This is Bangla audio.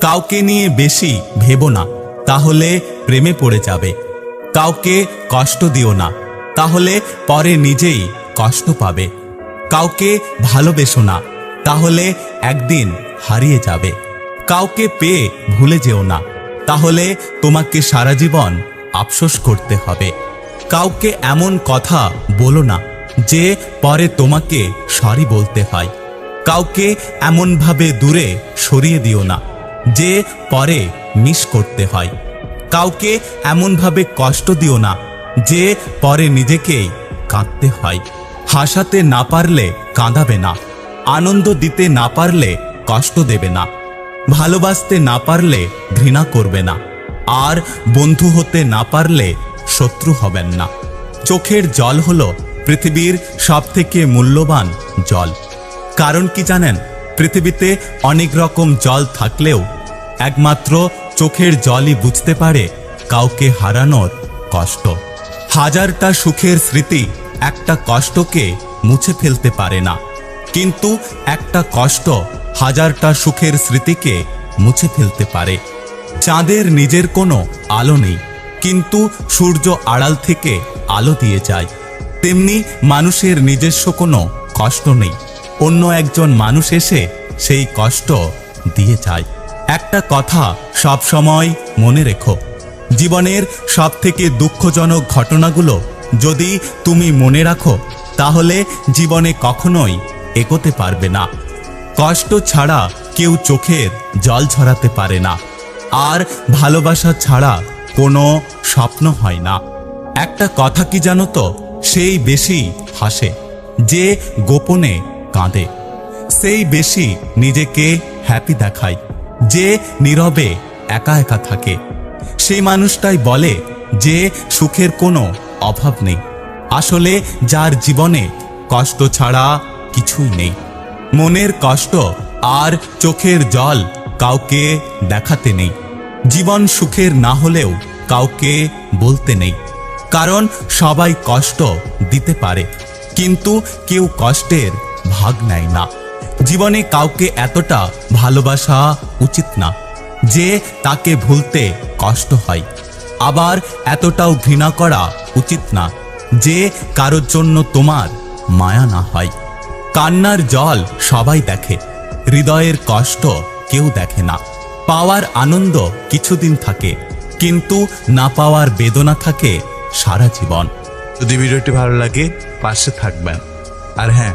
কাউকে নিয়ে বেশি ভেবো না, তাহলে প্রেমে পড়ে যাবে। কাউকে কষ্ট দিও না, তাহলে পরে নিজেই কষ্ট পাবে। কাউকে ভালোবেসো না, তাহলে একদিন হারিয়ে যাবে। কাউকে পেয়ে ভুলে যেও না, তাহলে তোমাকে সারা জীবন আফসোস করতে হবে। কাউকে এমন কথা বলো না, যে পরে তোমাকে সরি বলতে হয়। কাউকে এমনভাবে দূরে সরিয়ে দিও না। যে পরে মিস করতে হয়। কাউকে এমনভাবে কষ্ট দিও না, যে পরে নিজেকেই কাঁদতে হয়। হাসাতে না পারলে কাঁদাবে না, আনন্দ দিতে না পারলে কষ্ট দেবে না, ভালোবাসতে না পারলে ঘৃণা করবে না, আর বন্ধু হতে না পারলে শত্রু হবেন না। চোখের জল হলো পৃথিবীর সবথেকে মূল্যবান জল। কারণ কি জানেন? পৃথিবীতে অনেক রকম জল থাকলেও একমাত্র চোখের জলই বুঝতে পারে কাউকে হারানোর কষ্ট। হাজারটা সুখের স্মৃতি একটা কষ্টকে মুছে ফেলতে পারে না। কিন্তু একটা কষ্ট হাজারটা সুখের স্মৃতিকে মুছে ফেলতে পারে। চাঁদের নিজের কোনো আলো নেই, কিন্তু সূর্য আড়াল থেকে আলো দিয়ে যায়। তেমনি মানুষের নিজস্ব কোনো কষ্ট নেই। অন্য একজন মানুষ এসে সেই কষ্ট দিয়ে যায়। একটা কথা সব সময় মনে রেখো, জীবনের সব থেকে দুঃখজনক ঘটনাগুলো যদি তুমি মনে রাখো, তাহলে জীবনে কখনোই এগোতে পারবে না। কষ্ট ছাড়া কেউ চোখের জল ঝরাতে পারে না। আর ভালোবাসা ছাড়া কোনো স্বপ্ন হয় না। একটা কথা কি জানো তো? সেই বেশি হাসে, যে গোপনে কাঁদে। সেই বেশি নিজেকে হ্যাপি দেখায়, যে নীরবে একা একা থাকে। সেই মানুষটাই বলে যে সুখের কোনো অভাব নেই। আসলে যার জীবনে কষ্ট ছাড়া কিছুই নেই। মনের কষ্ট আর চোখের জল কাউকে দেখাতে নেই। জীবন সুখের না হলেও কাউকে বলতে নেই। কারণ সবাই কষ্ট দিতে পারে, কিন্তু কেউ কষ্টের ভাগ নেয় না। জীবনে কাউকে এতটা ভালোবাসা উচিত না, যে তাকে ভুলতে কষ্ট হয়। আবার এতটাও ঘৃণা করা উচিত না, যে কারোর জন্য তোমার মায়া না হয়। কান্নার জল সবাই দেখে, হৃদয়ের কষ্ট কেউ দেখে না। পাওয়ার আনন্দ কিছুদিন থাকে, কিন্তু না পাওয়ার বেদনা থাকে সারা জীবন। যদি ভিডিওটি ভালো লাগে, পাশে থাকবেন। আর হ্যাঁ